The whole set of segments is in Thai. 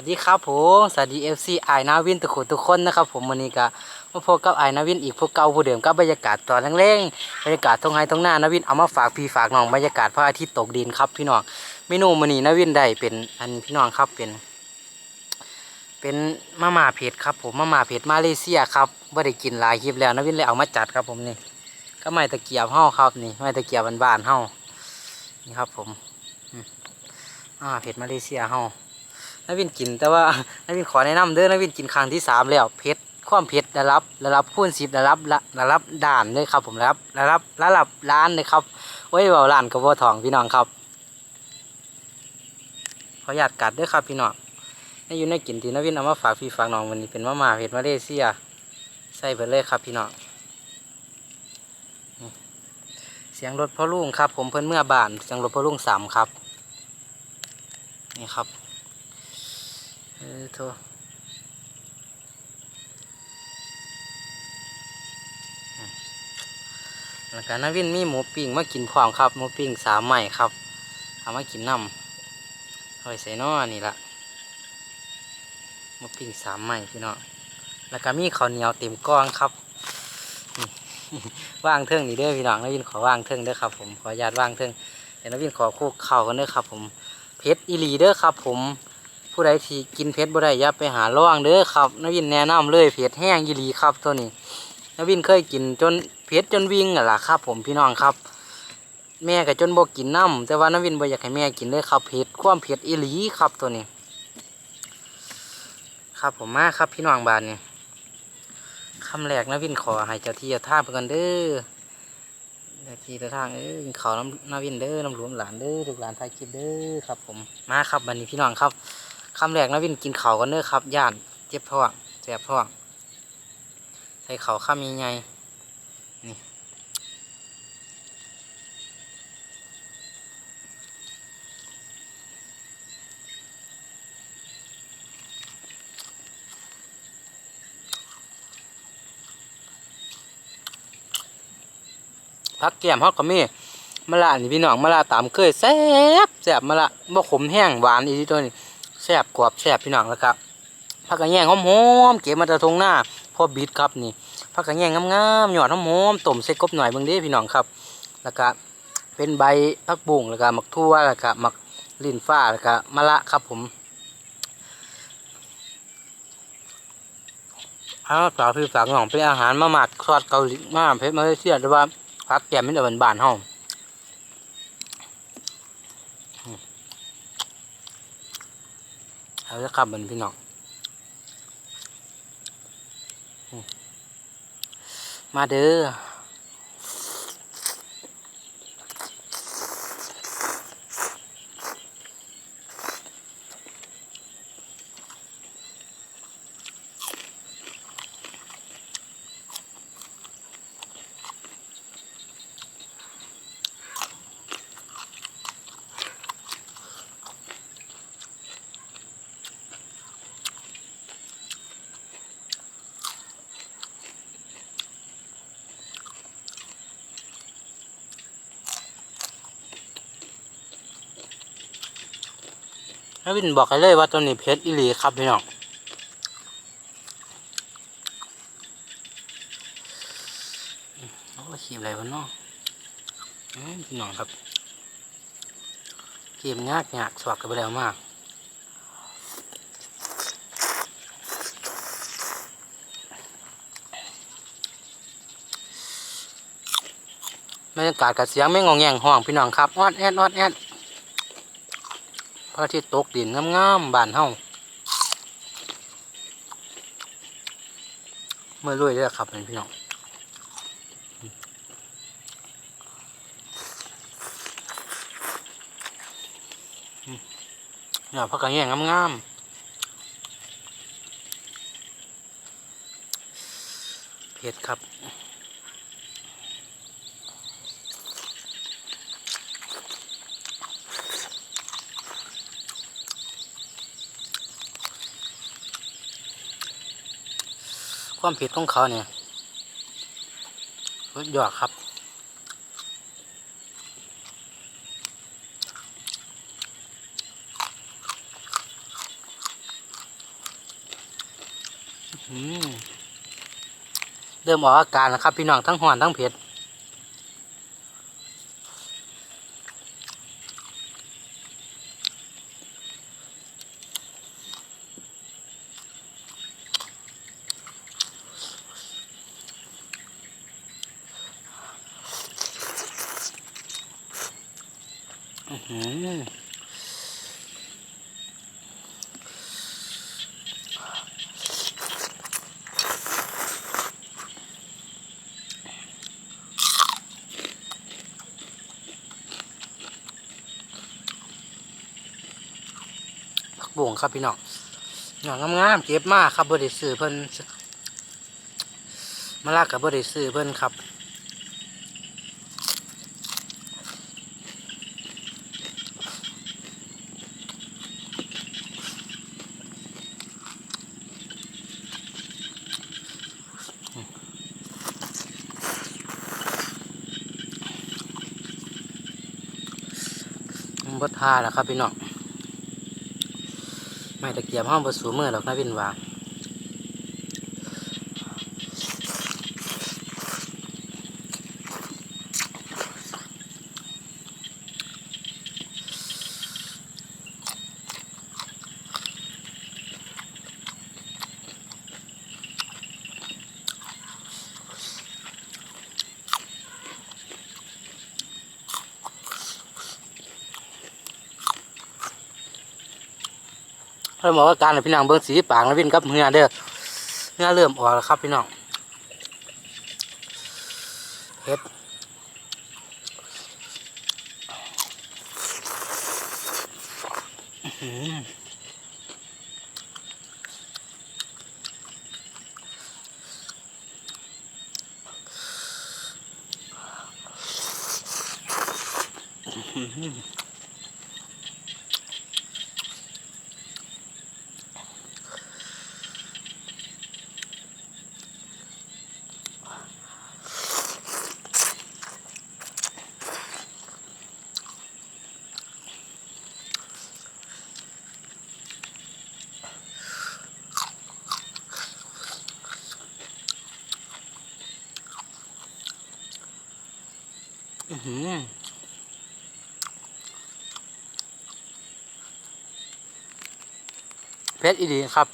สวัสดีครับผมสวัสดีเอฟซีไอนาวินทุกคนทุกคนนะครับผมวันนี้ก็มาพบกับไอนาวินอีกพวกเก่าผู้เดิมกับบรรยากาศตอนแรงๆบรรยากาศทงไฮทงหน้านาวินเอามาฝากพี่ฝากน้องบรรยากาศพระอาทิตย์ตกดินครับพี่น้องเมนูมื้อนี้นาวินได้เป็นอันพี่น้องครับเป็น เป็นมาม่าเผ็ดครับผมมาม่าเผ็ดมาเลเซียครับบ่ได้กินหลายคลิปแล้วนาวินเลยเอามาจัดครับผมนี่ก็ไม้ตะเกียบเฮาครับนี่ไม้ตะเกียบบ้านๆเฮานี่ครับผมอ่าเผ็ดมาเลเซียเฮา นาวินกินแต่ว่านาวินขอแนะนำเด้อนาวินกินครั้งที่สามแล้วเพชรความเพชรระดับระดับคูณสิบระดับละระดับด่านเลยครับผมระดับระดับระดับล้านเลยครับไว้ยเบาล้านกับว่าทองพี่น้องครับขออนุญาตกัดด้วยครับพี่น้องนี่อยู่ในกินที่นาวินเอามาฝากพี่ฝากน้องวันนี้เป็นมะม่าเพชรมาเลเซียใส่ไปเลยครับพี่น้องเสียงรถพ่อลุงครับ ผมเพิ่นเมื่อบานเสียงรถพ่อลุงสามครับนี่ครับ เออโทแล้วก็นาวินมีหมูปิ้งมากินพร้อมครับหมูปิ้งสามใหม่ครับเอามากินน้ำเอาไว้ใส่นอนี่ละหมูปิ้งสามใหม่พี่น้องแล้วก็มีข้าวเหนียวเต็มกองครับว่างเทิงนี่เด้อพี่น้องนาวินขอว่างเทิงเด้อครับ ผมขออนุญาตว่างเทิงเดี๋ยวนาวินขอคู่เข่ากันเด้อครับ ผมเพชรอีลีเด้อครับ ผม ผู้ใดที่กินเผ็ดบ่ได้อย่าไปหาล่องเด้อครับนวินแนะนำเลยเผ็ดแห้งยีหลีครับตัวนี้นวินเคยกินจนเผ็ดจนวิ่งอะล่ะครับ ผมพี่น้องครับ แม่ก็จนบ่กินน้ำแต่ว่านวินบ่อยากให้แม่กินเลยครับเผ็ดความเผ็ดอีหลีครับตัวนี้ ครับผมมาครับพี่น้องบานนี่คำแรกนวินขอให้เจ้าที่เจ้าทางเพื่อนเด้อเจ้าที่เจ้าทางเอ้ยกินข้าน้ำนวินเด้อน้ำหลวงหลานเด้อลูกหลานทายคิดเด้อครับ ผมมาครับบันนี้พี่น้องครับ คำแรกนะวินกินเขากันเด้อครับย่านเจ็บท้องแสบท้องใส่เขาข้ามยังไงนี่พักแก้มเขาก็มีมะละนี่พี่น้องมะละตามเคยแซ่บแซ่บมะละบ่ขมแห้งหวานอีกตัวนี้ แซบกรอบแซบพี่น้องแล้วครับผักกระแยงหอมๆเก็บมาจากทงหน้าพ่อบิดครับนี่ผักกระแยงงามๆหยอดหอมๆต้มใส่กบหน่อยเบางเด้พี่น้องครับแล้วก็เป็นใบผักบุ้งแล้วก็หมักทั่วแล้วก็หมักลิ้นฟ้าแล้วก็มะละครับผมอ้าวฝากพี่ฝากน้องเป็นอาหารมาหมักซอสเกาหลีมาเพชรมาเลเซียหรือว่าผักแกมไม่ได้บ้านๆเฮา เอาจะครับมันพี่น้องมาเด้อ ให้วินบอกให้เลยว่าตัวนี้เพชรอีหลีครับพี่น้องโอ้ขีมอะไรวะนาะอืมพี่น้องครับขีมยากยากสวักกันไปแล้วมากบรรยากาศกับเสียงไม่งองแงงห้องพี่น้องครับออดแอดออดแอด พระอาทิตย์ตกดินงามๆบานเฮาเมื่อรวยเลยครับพี่น้องเนี่ยพักกันแย่งงามๆเผ็ดครับ ความผิดของเขาเนี่ยหยอดครับ เริ่มออกอาการแล้วครับ พี่น้องทั้งหอนทั้งเผ็ด ผักบุ้งครับพี่น้องหน่องงามๆเก็บมากครับบริสือเพิ่นมาลากกับบริสือเพิ่นครับ บดทาแล้วครับพี่น้องไม่ตะเกียบห้องบดสูมือหรอกนะพี่นว่า เริ่มบอกว่าการพี่น้องเบิ้งสีปากนะพี่นกับเหือเด้อเหือเริ่มออกแล้วครับพี่น้องเฮ็ดอื้ เพชรอีดีครับ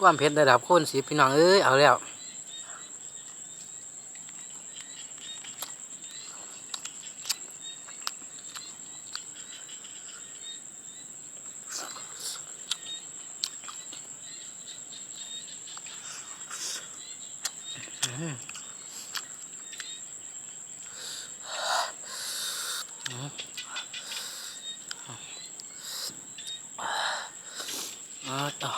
ความเพชรระดับคนสีพี่น้องเอ้ยเอาแล้ว ต่อ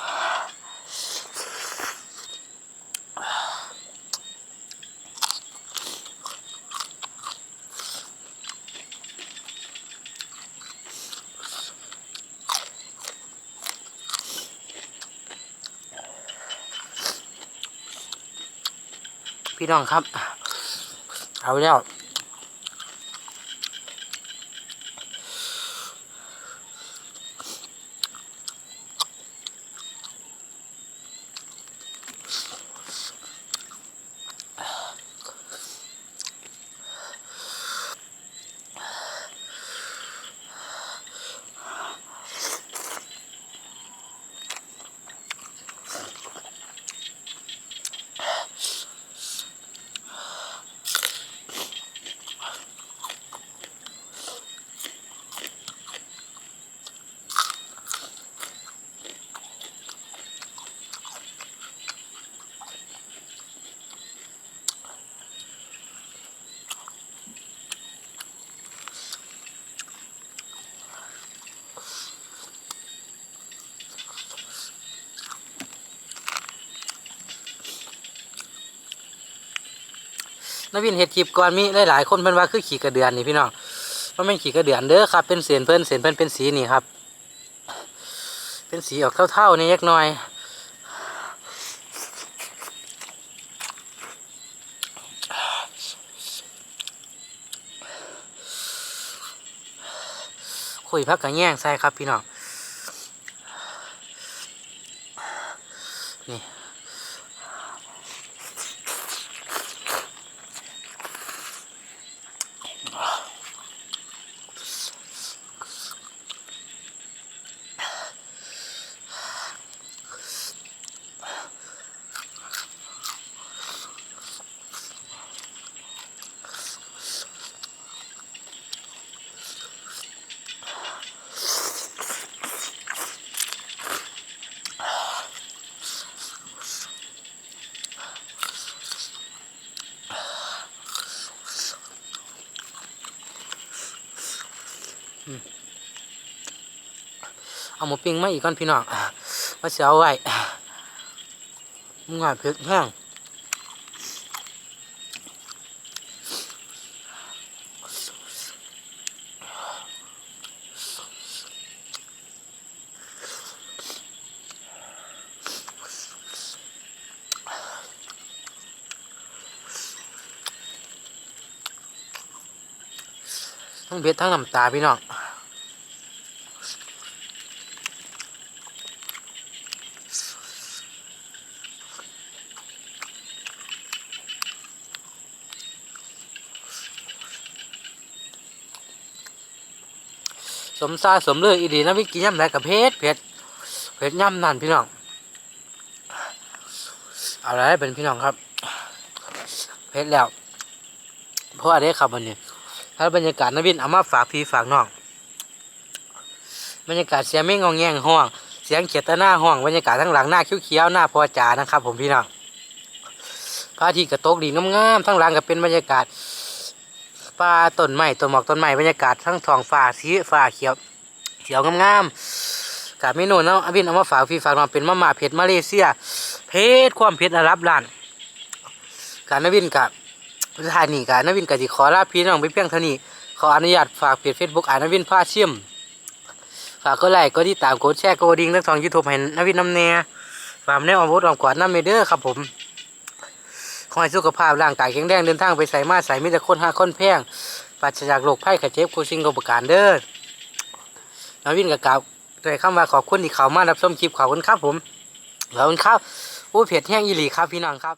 พี่น้องครับ เอาแล้ว นวินเห็ดคลิปก่อนมีหลายๆคนเพิ่นว่าคือขี่กระเดือนนี่พี่น้องว่าไม่นขี่กระเดือนเด้อครับ เป็นเสียนเพิ่นเสียนเพิ่นเป็นสีนี่ครับ เป็นสีออกเท่าๆนี่เล็กน้อยคุยพักกันแย่งใส่ครับพี่น้องอื เอาหมูปิ้งมาอีกก่อนพี่น้องมาเสียเอาไว้มึงหาเพลิดแห้ง ทั้งเผ็ดทั้งน้ำตาพี่น้องสมซาสมเลยอีดีนะวิกินย่ำไรกับเพชรเพชรเพชรย่ำนั่นพี่น้องอาอะไรเป็นพี่น้องครับ เพชรแล้วเพราะอะไรครับวันนี้ ถ้าบรรยากาศนวินเอามาฝากพี่ฝากน้องบรรยากาศเสียงไม่งองแงงห้อง เสียงเขียดตะหน้าห้องบรรยากาศทั้งหลังหน้าเขียวๆหน้าพอจานะครับ ผมพี่น้องพระอาทิตย์กระตกดีงามๆทั้งหลังก็เป็นบรรยากาศป่าต้นไม้ต้นหมอกต้นไม้บรรยากาศทั้งท้องฟ้าสีฟ้าเขียวเขียวงามๆกับเมนูเนาะอวินเอามาฝากพี่ฝากน้องเป็นมาม่าเผ็ดมาเลเซีย เผ็ดความเผ็ดระดับล้านการนวินกับ สถานีกานวินกับที่ขอลาพี่น้องไปเพียงเท่านี้ ขออนุญาตฝากเพจเฟซบุ๊กอานวินพาเชื่อมฝากก็ไลค์ก็ที่ตามกดแชร์กดกระดิ่งทั้งสองยูทูบให้นวินน้ำแน่ฝากแน่ออมบดออมกอดน้ำเมเดอร์ครับผมขอให้สุขภาพร่างกายแข็งแรงเดินทางไปใส่มาใส่มิตรคนห้าคนแพงปราศจากโรคภัยไข้เจ็บโคชิงกบประการเด้อนาวินกับกล่าวด้วยคำว่าขอบคุณที่เขามารับชมคลิปขอบคุณครับผมขอบคุณครับอู้เผ็ดแห้งอีหลีครับพี่น้องครับ